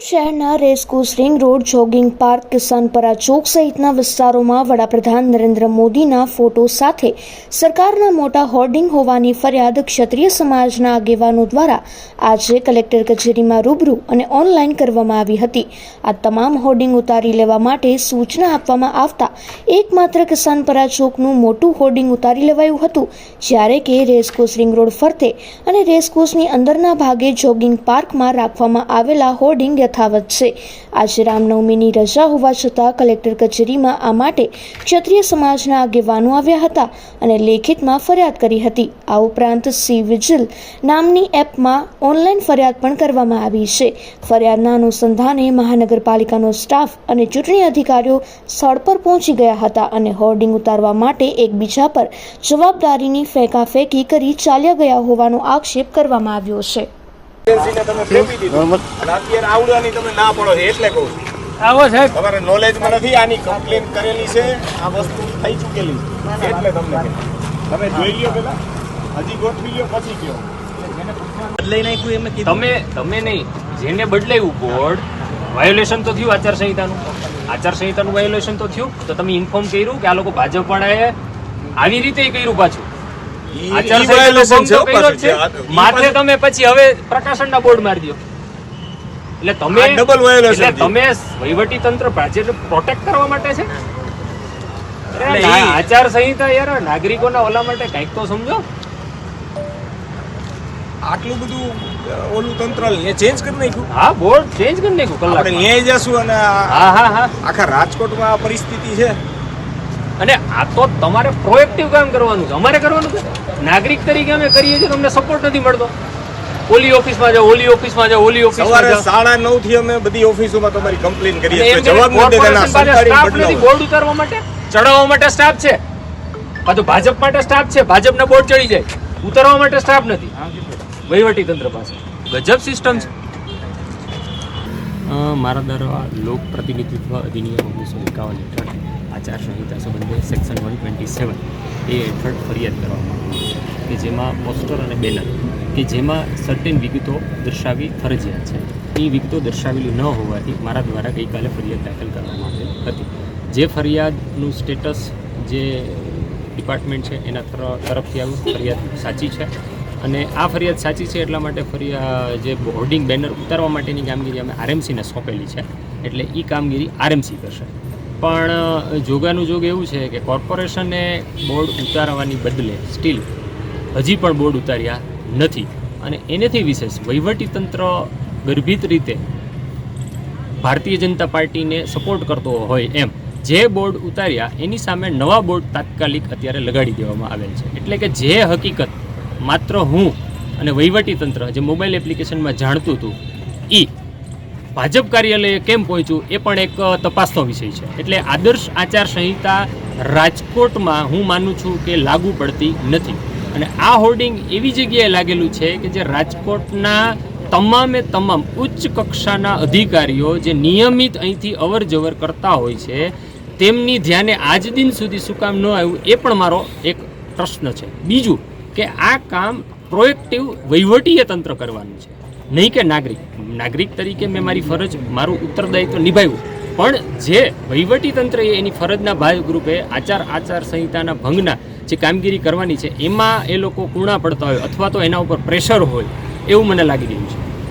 શહેરના racecourse ring road jogging park Kisanpara ચોક સહિતના વિસ્તારોમાં વડાપ્રધાન નરેન્દ્ર મોદીના ફોટો સાથે સરકારના મોટા હોર્ડિંગ હોવાની ફરિયાદ ક્ષત્રિય સમાજના આગેવાનો દ્વારા આજે કલેક્ટર કચેરીમાં રૂબરૂ અને ઓનલાઈન કરવામાં આવી હતી. આ તમામ હોર્ડિંગ ઉતારી લેવા માટે સૂચના આપવામાં આવતા એકમાત્ર કિસાનપરા ચોકનું મોટું હોર્ડિંગ ઉતારી લેવાયું હતું, જ્યારે કે રેસકોર્સ રિંગ રોડ ફરતે અને રેસકોર્સની અંદરના ભાગે જોગિંગ પાર્કમાં રાખવામાં આવેલા હોર્ડિંગ યથાવત છે. આજે રામનવમીની રજા હોવા છતાં કલેક્ટર કચેરીમાં આ માટે ક્ષત્રિય સમાજના આગેવાનો આવ્યા હતા અને લેખિતમાં ફરિયાદ કરી હતી. આ ઉપરાંત સી વિજિલ નામની એપમાં ઓનલાઈન ફરિયાદ પણ કરવામાં આવી છે. ફરિયાદના અનુસંધાને મહાનગરપાલિકાનો સ્ટાફ અને ચૂંટણી અધિકારીઓ સ્થળ પર પહોંચી ગયા હતા અને હોર્ડિંગ ઉતારવા માટે એકબીજા પર જવાબદારીની ફેંકાફેંકી કરી ચાલ્યા ગયા હોવાનો આક્ષેપ કરવામાં આવ્યો છે. એજન્સીને તમે ફેંકી દીધું. અને અત્યારે આવડવાની તમે ના પડો એટલે કહું છું. આવો સાહેબ. તમારે નોલેજમાં નથી આની કમ્પ્લેન કરેલી છે આ વસ્તુ થઈ ચૂકેલી છે. એટલે તમને તમે જોઈ લ્યો પેલા. હજી ગોઠવી લ્યો પછી કયો બદલાઈ નાખ્યું એમ કીધું. તમે તમે નહીં જેને બદલાયું બોર્ડ વાયોલેશન તો થયું આચારસંહિતાનું. આચારસંહિતાનું વાયોલેશન તો થયું તો તમે ઇન્ફોર્મ કર્યું કે આ લોકો ભાજપ વાળાએ આવી રીતે કર્યું પાછું. માથે તમે પછી હવે પ્રકાશનના બોર્ડ મારી દો. એટલે તમે. તમે વહીવટી તંત્ર ભાજપ પ્રોટેક્ટ કરવા માટે છે એટલે ના, યાર નાગરિકોના ઓલા માટે કંઈક તો સમજો. આટલું બધું ઓલું તંત્ર ચેન્જ કરી નાખ્યું? હા બોર્ડ ચેન્જ કરી નાખ્યું કલાક ન્યાય જશું અને હા હા હા. આખા રાજકોટમાં આ પરિસ્થિતિ છે. અને આ તો તમારે પ્રોએક્ટિવ કામ કરવાનું છે. અમારે કરવાનું છે? નાગરિક તરીકે અમે કરીએ છીએ તમને સપોર્ટ નથી મળતો. ઓલી ઓફિસમાં જાઓ ઓલી ઓફિસમાં જાઓ ઓલી ઓફિસમાં જાઓ. સાડા નવથી અમે બધી ઓફિસોમાં તમારી કમ્પ્લેન કરીએ છીએ. જવાબ નથી બોર્ડ ઉતારવા માટે ચડાવવા માટે સ્ટાફ છે. પાછું ભાજપ માટે સ્ટાફ છે ભાજપના બોર્ડ ચડી જાય. ઉતારવા માટે સ્ટાફ નથી. વહીવટી તંત્ર પાસે. ગજબ સિસ્ટમ છે. મારા દ્વારા લોક પ્રતિનિધિત્વ અધિનિયમ ઓગણીસો એકાવન હેઠળ આચારસંહિતા સંબંધે section one twenty seven A હેઠળ ફરિયાદ કરવામાં આવી કે જેમાં પોસ્ટર અને બેનર કે જેમાં સર્ટેન વિગતો દર્શાવી ફરજિયાત છે. એ વિગતો દર્શાવેલી ન હોવાથી મારા દ્વારા ગઈકાલે ફરિયાદ દાખલ કરવામાં આવી હતી. જે ફરિયાદનું સ્ટેટસ જે ડિપાર્ટમેન્ટ છે એના તર- તરફથી આવ્યું ફરિયાદ સાચી છે? અને આ ફરિયાદ સાચી છે એટલા માટે ફરિયાદ જે હોર્ડિંગ બેનર ઉતારવા માટેની કામગીરી અમે આરએમસીને સોંપેલી છે, એટલે એ કામગીરી આરએમસી કરશે. પણ જોગાનું જોગ એવું છે કે કોર્પોરેશને બોર્ડ ઉતારવાની બદલે સ્ટીલ હજી પણ બોર્ડ ઉતાર્યા નથી. અને એનેથી વિશેષ વહીવટીતંત્ર ગર્ભિત રીતે ભારતીય જનતા પાર્ટીને સપોર્ટ કરતો હોય એમ, જે બોર્ડ ઉતાર્યા એની સામે નવા બોર્ડ તાત્કાલિક અત્યારે લગાડી દેવામાં આવેલ છે. એટલે કે જે હકીકત માત્ર હું અને વહીવટી તંત્ર જે મોબાઈલ એપ્લિકેશનમાં જાણતું હતું એ ભાજપ કાર્યાલયે કેમ પહોંચ્યું એ પણ એક તપાસનો વિષય છે. એટલે આદર્શ આચાર સંહિતા રાજકોટમાં હું માનું છું કે લાગુ પડતી નથી. અને આ હોર્ડિંગ એવી જગ્યાએ લાગેલું છે કે જે રાજકોટના તમામે તમામ ઉચ્ચ કક્ષાના અધિકારીઓ જે નિયમિત અહીંથી અવર જવર કરતા હોય છે, તેમની ધ્યાને આજ દિન સુધી શું કામ ન આવ્યું એ પણ મારો એક પ્રશ્ન છે. બીજું કે આ કામ પ્રોએક્ટિવ વહીવટીય તંત્ર કરવાનું છે. નહીં કે નાગરિક. નાગરિક તરીકે મેં મારી ફરજ, મારું ઉત્તરદાયિત્વ નિભાવ્યું. પણ જે વહીવટી તંત્રએ એની ફરજના ભાગરૂપે આચાર આચાર સંહિતાના ભંગના જે કામગીરી કરવાની છે, એમાં એ લોકો કૂણા પડતા હોય અથવા તો એના ઉપર પ્રેશર હોય, એવું મને લાગી રહ્યું છે.